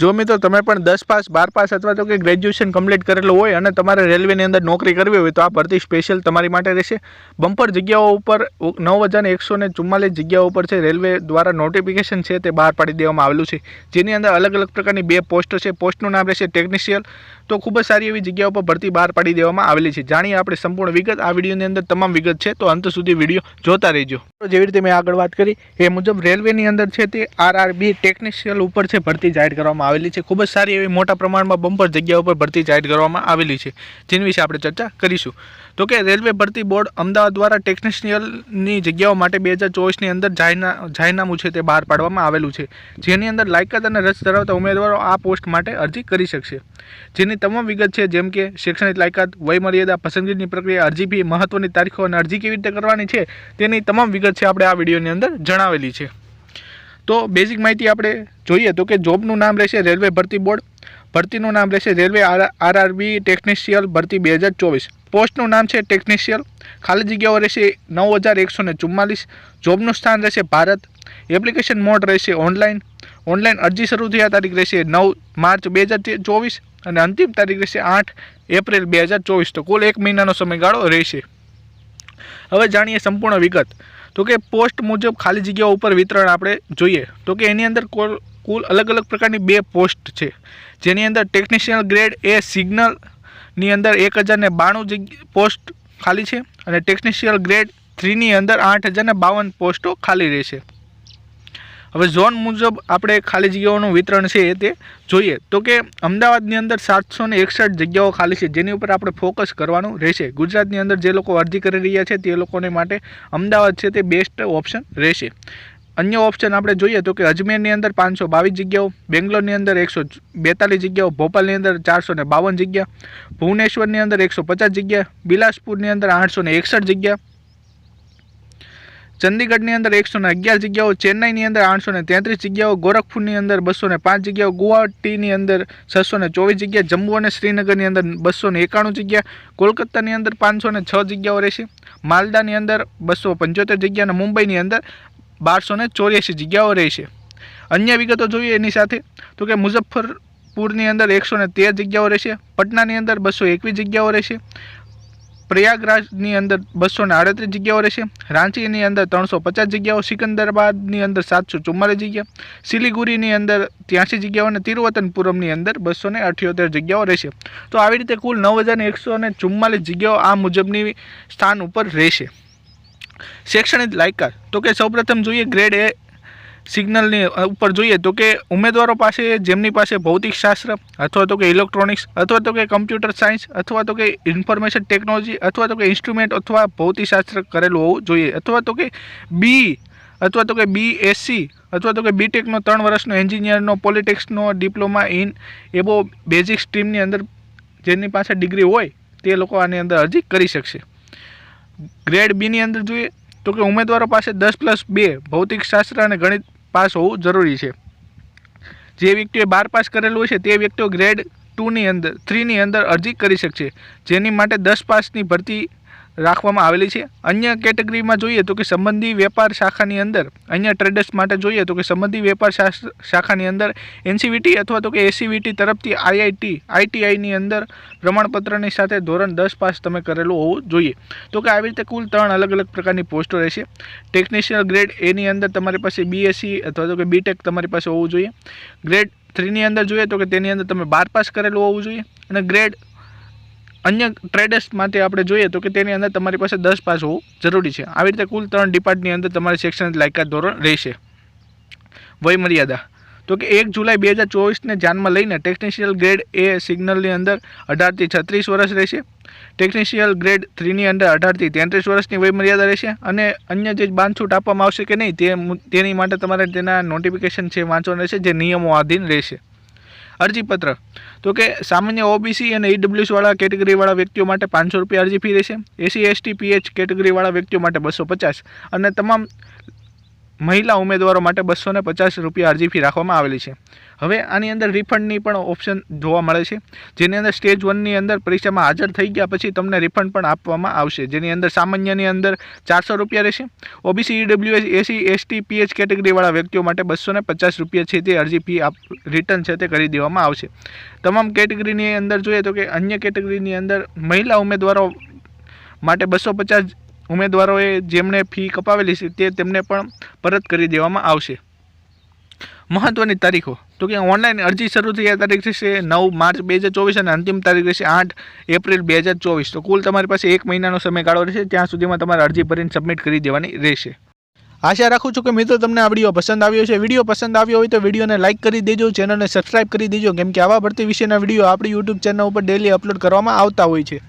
જો મિત્રો તમે પણ દસ પાસ, બાર પાસ અથવા તો કે ગ્રેજ્યુએશન કમ્પ્લીટ કરેલું હોય અને તમારે રેલવેની અંદર નોકરી કરવી હોય તો આ ભરતી સ્પેશિયલ તમારી માટે રહેશે. બમ્પર જગ્યાઓ ઉપર નવ હજાર એકસો ને ચુમ્માલીસ જગ્યાઓ ઉપર છે રેલવે દ્વારા નોટિફિકેશન છે તે બહાર પાડી દેવામાં આવેલું છે. જેની અંદર અલગ અલગ પ્રકારની બે પોસ્ટ છે. પોસ્ટનું નામ રહેશે ટેકનિશિયલ તો ખૂબ જ સારી એવી જગ્યાઓ પર ભરતી બહાર પાડી દેવામાં આવેલી છે. જાણીએ આપણે સંપૂર્ણ વિગત. આ વિડીયોની અંદર તમામ વિગત છે. તો અંત સુધી વીડિયો જોતા રહેજો. જેવી રીતે મેં આગળ વાત કરી, એ મુજબ રેલવેની અંદર છે તે આરઆરબી ટેકનિશિયલ ઉપર છે ભરતી જાહેર કરવામાં આવેલી છે. ખૂબ જ સારી એવી મોટા પ્રમાણમાં બમ્પર જગ્યા ઉપર ભરતી જાહેર કરવામાં આવેલી છે, જેની વિશે આપણે ચર્ચા કરીશું. તો કે રેલવે ભરતી બોર્ડ અમદાવાદ દ્વારા ટેકનિશિયલની જગ્યાઓ માટે બે હજાર ચોવીસની અંદર જાહેરના, જાહેરનામું છે તે બહાર પાડવામાં આવેલું છે. જેની અંદર લાયકાત અને રસ ધરાવતા ઉમેદવારો આ પોસ્ટ માટે અરજી કરી શકશે. જેની તમામ વિગત છે, જેમ કે શૈક્ષણિક લાયકાત, વયમર્યાદા, પસંદગીની પ્રક્રિયા, અરજી ફી, મહત્વની તારીખો અને અરજી કેવી રીતે કરવાની છે, તેની તમામ વિગત છે આપણે આ વિડીયોની અંદર જણાવેલી છે. તો બેઝિક માહિતી આપણે જોઈએ તો કે જોબનું નામ રહેશે રેલવે ભરતી બોર્ડ. ભરતીનું નામ રહેશે રેલવે આરઆરબી ટેકનિશિયલ ભરતી બે હજાર ચોવીસ. પોસ્ટનું નામ છે ટેકનિશિયલ ખાલી જગ્યાઓ રહેશે નવ હજાર એકસો ને ચુમ્માલીસ. જોબનું સ્થાન રહેશે ભારત. એપ્લિકેશન મોડ રહેશે ઓનલાઈન ઓનલાઈન અરજી શરૂ થયા તારીખ રહેશે નવ માર્ચ બે હજાર ચોવીસ અને અંતિમ તારીખ રહેશે આઠ એપ્રિલ બે હજાર ચોવીસ. તો કુલ એક મહિનાનો સમયગાળો રહેશે. હવે જાણીએ સંપૂર્ણ વિગત. તો કે પોસ્ટ મુજબ ખાલી જગ્યાઓ ઉપર વિતરણ આપણે જોઈએ. તો કે એની અંદર કુલ અલગ અલગ પ્રકારની બે પોસ્ટ છે. જેની અંદર ટેકનિશિયલ ગ્રેડ એ સિગ્નલની અંદર એક હજારને બાણું પોસ્ટ ખાલી છે અને ટેકનિશિયલ ગ્રેડ થ્રીની અંદર આઠ હજારને બાવન પોસ્ટો ખાલી રહેશે. હવે ઝોન મુજબ આપણે ખાલી જગ્યાઓનું વિતરણ છે તે જોઈએ. તો કે અમદાવાદની અંદર સાતસો ને એકસઠ જગ્યાઓ ખાલી છે, જેની ઉપર આપણે ફોકસ કરવાનું રહેશે. ગુજરાતની અંદર જે લોકો અરજી કરી રહ્યા છે તે લોકોને માટે અમદાવાદ છે તે બેસ્ટ ઓપ્શન રહેશે. અન્ય ઓપ્શન આપણે જોઈએ તો કે અજમેરની અંદર પાંચસો બાવીસ જગ્યાઓ, બેંગ્લોરની અંદર એકસો બેતાલીસ જગ્યાઓ, ભોપાલની અંદર ચારસો બાવન જગ્યા, ભુવનેશ્વરની અંદર એકસો પચાસ જગ્યા, બિલાસપુરની અંદર આઠસો એકસઠ જગ્યા ચંદીગઢની અંદર એકસો ને અગિયાર જગ્યાઓ, ચેન્નાઈની અંદર આઠસો ને તેત્રીસ જગ્યાઓ, ગોરખપુરની અંદર બસો ને પાંચ જગ્યાઓ, ગુવાહાટીની અંદર છસો ને ચોવીસ જગ્યા, જમ્મુ અને શ્રીનગરની અંદર બસો ને એકાણું જગ્યા, કોલકાતાની અંદર પાંચસો ને છ જગ્યાઓ રહેશે. માલદાની અંદર બસો પંચોતેર જગ્યા અને મુંબઈની અંદર બારસો ને ચોર્યાસી જગ્યાઓ રહેશે. અન્ય વિગતો જોઈએ એની સાથે, તો કે મુઝફ્ફરપુરની અંદર એકસો ને તેર જગ્યાઓ રહેશે, પટનાની અંદર બસો એકવીસ જગ્યાઓ રહેશે પ્રયાગરાજની અંદર બસો ને આડત્રીસ જગ્યાઓ રહેશે. રાંચીની અંદર ત્રણસો પચાસ જગ્યાઓ, સિકંદરાબાદની અંદર સાતસો ચુમ્માલીસ જગ્યા, સિલિગુરીની અંદર ત્યાંસી જગ્યાઓ અને તિરુવતનપુરમની અંદર બસો ને અઠ્યોતેર જગ્યાઓ રહેશે. તો આવી રીતે કુલ નવ હજાર એકસો ને ચુમ્માલીસ જગ્યાઓ આ મુજબની સ્થાન ઉપર રહેશે. શૈક્ષણિક લાયકાત. તો કે સૌપ્રથમ જોઈએ ગ્રેડ એ સિગ્નલની ઉપર જોઈએ તો કે ઉમેદવારો પાસે, જેમની પાસે ભૌતિક શાસ્ત્ર અથવા તો કે ઇલેક્ટ્રોનિક્સ અથવા તો કે કમ્પ્યુટર સાયન્સ અથવા તો કે ઇન્ફોર્મેશન ટેકનોલોજી અથવા તો કે ઇન્સ્ટ્રુમેન્ટ અથવા ભૌતિકશાસ્ત્ર કરેલું હોવું જોઈએ. અથવા તો કે બી અથવા તો કે બી એસસી અથવા તો કે બીટેકનો ત્રણ વર્ષનો એન્જિનિયરનો પોલિટેક્સનો ડિપ્લોમા ઇન એબો બેઝિક સ્ટ્રીમની અંદર જેની પાસે ડિગ્રી હોય તે લોકો આની અંદર અરજી કરી શકશે. ગ્રેડ બીની અંદર જોઈએ તો કે ઉમેદવારો પાસે દસ પ્લસ બે ભૌતિક શાસ્ત્ર અને ગણિત પાસ હોવું જરૂરી છે. જે વ્યક્તિએ બાર પાસ કરેલું છે, તે વ્યક્તિઓ ગ્રેડ ટુની અંદર થ્રીની અંદર અરજી કરી શકશે, જેની માટે દસ પાસની ભરતી રાખવામાં આવેલી છે. અન્ય કેટેગરીમાં જોઈએ તો કે સંબંધી વેપાર શાખાની અંદર, અન્ય ટ્રેડર્સ માટે જોઈએ તો કે સંબંધી વેપાર શાખાની અંદર એનસીવીટી અથવા તો કે એસીવીટી તરફથી આઈઆઈટી આઈટીઆઈની અંદર પ્રમાણપત્રની સાથે ધોરણ દસ પાસ તમે કરેલું હોવું જોઈએ. તો કે આવી રીતે કુલ ત્રણ અલગ અલગ પ્રકારની પોસ્ટો રહેશે. ટેકનિશિયલ ગ્રેડ એની અંદર તમારી પાસે બીએસસી અથવા તો કે બીટેક તમારી પાસે હોવું જોઈએ. ગ્રેડ થ્રીની અંદર જોઈએ તો કે તેની અંદર તમે બાર પાસ કરેલું હોવું જોઈએ. અને ગ્રેડ અન્ય ટ્રેડર્સ માટે આપણે જોઈએ તો કે તેની અંદર તમારી પાસે દસ પાસ હોવું જરૂરી છે. આવી રીતે કુલ ત્રણ ડિપાર્ટની અંદર તમારે શૈક્ષણિક લાયકાત ધોરણ રહેશે. વયમર્યાદા. તો કે એક જુલાઈ બે હજાર ચોવીસને ધ્યાનમાં લઈને ટેકનિશિયલ ગ્રેડ એ સિગ્નલની અંદર અઢારથી છત્રીસ વર્ષ રહેશે. ટેકનિશિયલ ગ્રેડ થ્રીની અંદર અઢારથી તેત્રીસ વર્ષની વયમર્યાદા રહેશે અને અન્ય જે બાંધછૂટ આપવામાં આવશે કે નહીં તે તેની માટે તમારે તેના નોટિફિકેશન છે વાંચવાનું રહેશે, જે નિયમો આધીન રહેશે. અરજીપત્ર. તો કે સામાન્ય ઓબીસી અને ઈડબ્લ્યુએસવાળા કેટેગરીવાળા વ્યક્તિઓ માટે પાંચસો રૂપિયા અરજી ફી રહેશે. એસી એસટી પીએચ કેટેગરીવાળા વ્યક્તિઓ માટે બસો પચાસ. અને તમામ મહિલા ઉમેદવારો માટે બસો ને પચાસ રૂપિયા અરજી ફી રાખવામાં આવેલી છે. હવે આની અંદર રિફંડની પણ ઓપ્શન જોવા મળે છે. જેની અંદર સ્ટેજ વનની અંદર પરીક્ષામાં હાજર થઈ ગયા પછી તમને રિફંડ પણ આપવામાં આવશે. જેની અંદર સામાન્યની અંદર ચારસો રૂપિયા રહેશે. OBC EWS SC ST PH કેટેગરીવાળા વ્યક્તિઓ માટે બસો ને પચાસ રૂપિયા છે તે અરજી ફી આપ રિટર્ન છે તે કરી દેવામાં આવશે. તમામ કેટેગરીની અંદર જોઈએ તો કે અન્ય કેટેગરીની અંદર મહિલા ઉમેદવારો માટે બસો પચાસ ઉમેદવારોએ જેમણે ફી કપાવેલી છે તે તેમને પણ પરત કરી દેવામાં આવશે. મહત્ત્વની તારીખો. તો કે ઓનલાઈન અરજી શરૂ થઈ આ તારીખ રહેશે નવ માર્ચ બે હજાર ચોવીસ અને અંતિમ તારીખ રહેશે આઠ એપ્રિલ બે હજાર ચોવીસ. તો કુલ તમારી પાસે એક મહિનાનો સમયગાળો રહેશે, ત્યાં સુધીમાં તમારે અરજી ભરીને સબમિટ કરી દેવાની રહેશે. આશા રાખું છું કે મિત્રો તમને આ વીડિયો પસંદ આવ્યો છે વીડિયો પસંદ આવ્યો હોય તો વિડીયોને લાઇક કરી દેજો ચેનલને સબસ્ક્રાઇબ કરી દેજો, કેમ કે આવા ભરતી વિશેના વીડિયો આપણી યુટ્યુબ ચેનલ ઉપર ડેલી અપલોડ કરવામાં આવતા હોય છે.